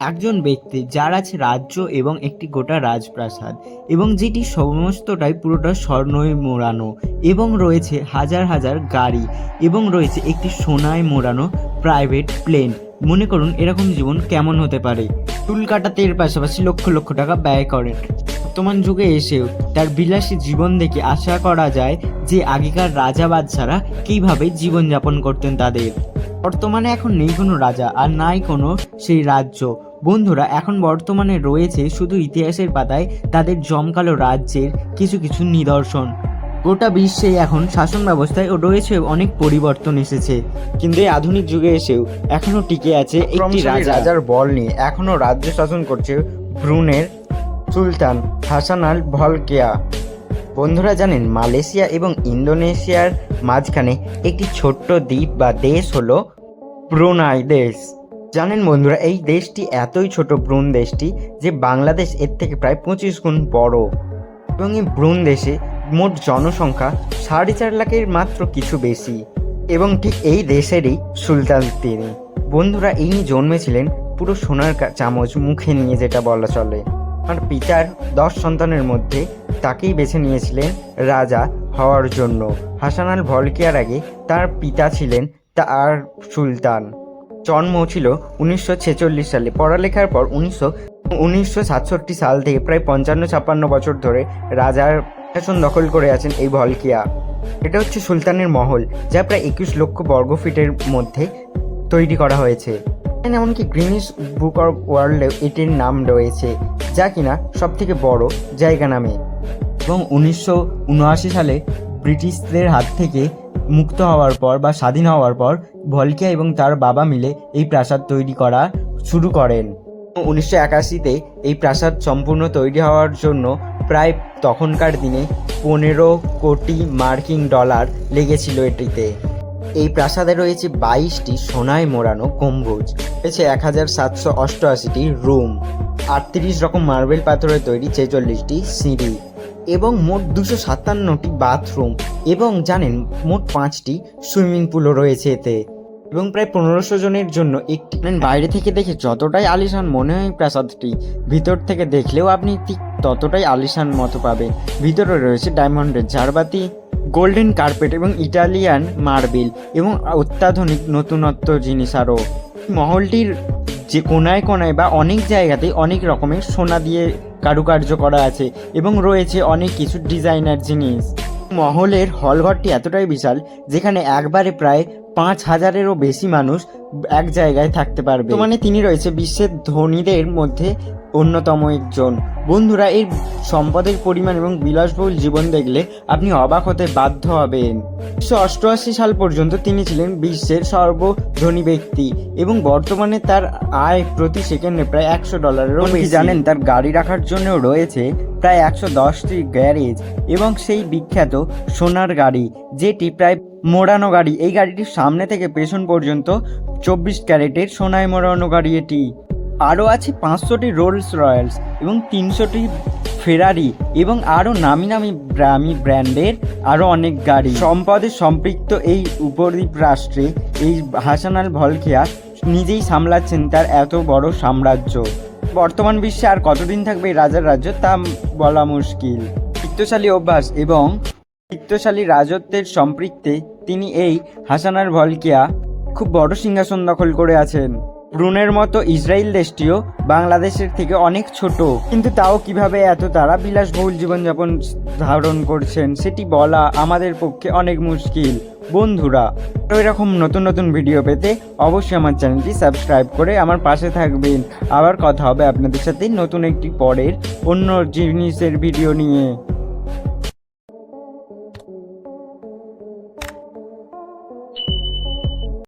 একজন ব্যক্তি, যার আছে রাজ্য এবং একটি গোটা রাজপ্রাসাদ এবং যেটি সমস্তটাই পুরোটা স্বর্ণয় মোড়ানো এবং রয়েছে হাজার হাজার গাড়ি এবং রয়েছে একটি সোনায় মোড়ানো প্রাইভেট প্লেন মনে করুন, এরকম জীবন কেমন হতে পারে? চুল কাটাতে এর পাশাপাশি লক্ষ লক্ষ টাকা ব্যয় করেন। বর্তমান যুগে এসেও তার বিলাসী জীবন দেখে আশা করা যায় যে আগেকার রাজা বাদশারা কীভাবে জীবনযাপন করতেন তাদের। বর্তমানে এখন নেই কোনো রাজা আর নাই কোনো সেই রাজ্য। বন্ধুরা এখন বর্তমানে রয়েছে শুধু ইতিহাসের পাতায় তাদের জমকালো রাজ্যের কিছু কিছু নিদর্শন। গোটা বিশ্বে এখন শাসন ব্যবস্থায় ও রয়েছে অনেক পরিবর্তন এসেছে কিন্তু এই আধুনিক যুগে এসেও এখনও টিকে আছে একটি রাজা। রাজার বল নিয়ে এখনও রাজ্য শাসন করছে ব্রুনের সুলতান হাসান আল ভলকেয়া। বন্ধুরা জানেন মালয়েশিয়া এবং ইন্দোনেশিয়ার মাঝখানে একটি ছোট্ট দ্বীপ বা দেশ হলো ব্রুনাই দেশ। জানেন বন্ধুরা, এই দেশটি এতই ছোট ব্রুন দেশটি যে বাংলাদেশ এর থেকে প্রায় পঁচিশ গুণ বড়। এবং এই ব্রুন দেশে মোট জনসংখ্যা সাড়ে চার লাখের মাত্র কিছু বেশি। এবং ঠিক এই দেশেরই সুলতান তিনি। বন্ধুরা, ইনি জন্মেছিলেন পুরো সোনার চামচ মুখে নিয়ে যেটা বলা চলে। আর পিতার দশ সন্তানের মধ্যে তাকেই বেছে নিয়েছিলেন রাজা হওয়ার জন্য। হাসান আল ভলকিয়ার আগে তার পিতা ছিলেন তার সুলতান। জন্ম ছিল উনিশশো ছেচল্লিশ সালে। পড়ালেখার পর উনিশশো উনিশশো সাল থেকে প্রায় পঞ্চান্ন ছাপ্পান্ন বছর ধরে রাজার শাসন দখল করে আছেন এই ভলকিয়া। এটা হচ্ছে সুলতানের মহল, যা প্রায় একুশ লক্ষ বর্গ ফিটের মধ্যে তৈরি করা হয়েছে। এমনকি গ্রিনিস বুক অফ ওয়ার্ল্ডেও এটির নাম রয়েছে, যা কিনা সব থেকে বড় জায়গা নামে। এবং উনিশশো উনআশি সালে ব্রিটিশদের হাত থেকে মুক্ত হওয়ার পর বা স্বাধীন হওয়ার পর ভলকিয়া এবং তার বাবা মিলে এই প্রাসাদ তৈরি করা শুরু করেন। উনিশশো একাশিতে এই প্রাসাদ সম্পূর্ণ তৈরি হওয়ার জন্য প্রায় তখনকার দিনে পনেরো কোটি মার্কিন ডলার লেগেছিল এটিতে। এই প্রাসাদে রয়েছে বাইশটি সোনায় মোড়ানো গম্বুজ, রয়েছে এক হাজার সাতশো অষ্টআশিটি রুম, আটত্রিশ রকম মার্বেল পাথরের তৈরি ছেচল্লিশটি সিঁড়ি। এবং মোট দুশো সাতান্নটি বাথরুম এবং জানেন মোট পাঁচটি সুইমিং পুলও রয়েছে এতে। এবং প্রায় পনেরোশো জনের জন্য একটি বাইরে থেকে দেখে যতটাই আলিশান মনে হয় প্রাসাদটি, ভিতর থেকে দেখলেও আপনি ঠিক ততটাই আলিশান মতো পাবেন। ভিতরে রয়েছে ডায়মন্ডের ঝাড়বাতি, গোল্ডেন কার্পেট এবং ইটালিয়ান মার্বেল এবং অত্যাধুনিক নতুনত্ব জিনিস আরও। মহলটির যে কোনায় কোনায় বা অনেক জায়গাতেই অনেক রকমের সোনা দিয়ে কারুকার্য করা আছে এবং রয়েছে অনেক কিছু ডিজাইনার জিনিস। মহলের হলঘরটি এতটাই বিশাল যেখানে একবারে প্রায় পাঁচ হাজারেরও বেশি মানুষ এক জায়গায় থাকতে পারবে। মানে তিনি রয়েছে বিশ্বের ধনীদের মধ্যে অন্যতম একজন। বন্ধুরা, এর সম্পদের পরিমাণ এবং বিলাসবহুল জীবন দেখলে আপনি অবাক হতে বাধ্য হবেন। উনিশশো অষ্টআশি সাল পর্যন্ত তিনি ছিলেন বিশ্বের সর্বধনী ব্যক্তি এবং বর্তমানে তার আয় প্রতি সেকেন্ডে প্রায় একশো ডলারেরও বেশি। জানেন তার গাড়ি রাখার জন্য রয়েছে প্রায় একশো দশটি গ্যারেজ এবং সেই বিখ্যাত সোনার গাড়ি যেটি প্রায় মোড়ানো গাড়ি। এই গাড়িটির সামনে থেকে পেছন পর্যন্ত চব্বিশ ক্যারেটের সোনায় মোড়ানো গাড়ি এটি। আরও আছে পাঁচশোটি রোলস রয়্যালস এবং তিনশোটি ফেরারি এবং আরও নামি নামি দামি ব্র্যান্ডের আরও অনেক গাড়ি। সম্পদে সম্পৃক্ত এই উপদ্বীপ রাষ্ট্রে এই হাসান আল ভলখিয়া নিজেই সামলাচ্ছেন তার এত বড় সাম্রাজ্য। বর্তমান বিশ্বে আর কতদিন থাকবে এই রাজার রাজ্য তা বলা মুশকিল। বিত্তশালী অভ্যাস এবং বিত্তশালী রাজত্বের সম্পৃক্তে তিনি এই হাসানার ভলকিয়া খুব বড় সিংহাসন দখল করে আছেন। ব্রুনের মতো ইসরায়েল দেশটিও বাংলাদেশের থেকে অনেক ছোট। কিন্তু তাও কীভাবে এত তারা বিলাসবহুল জীবনযাপন ধারণ করছেন সেটি বলা আমাদের পক্ষে অনেক মুশকিল। বন্ধুরা, এরকম নতুন নতুন ভিডিও পেতে অবশ্যই আমার চ্যানেলটি সাবস্ক্রাইব করে আমার পাশে থাকবেন। আবার কথা হবে আপনাদের সাথে নতুন একটি পরের অন্য জিনিসের ভিডিও নিয়ে।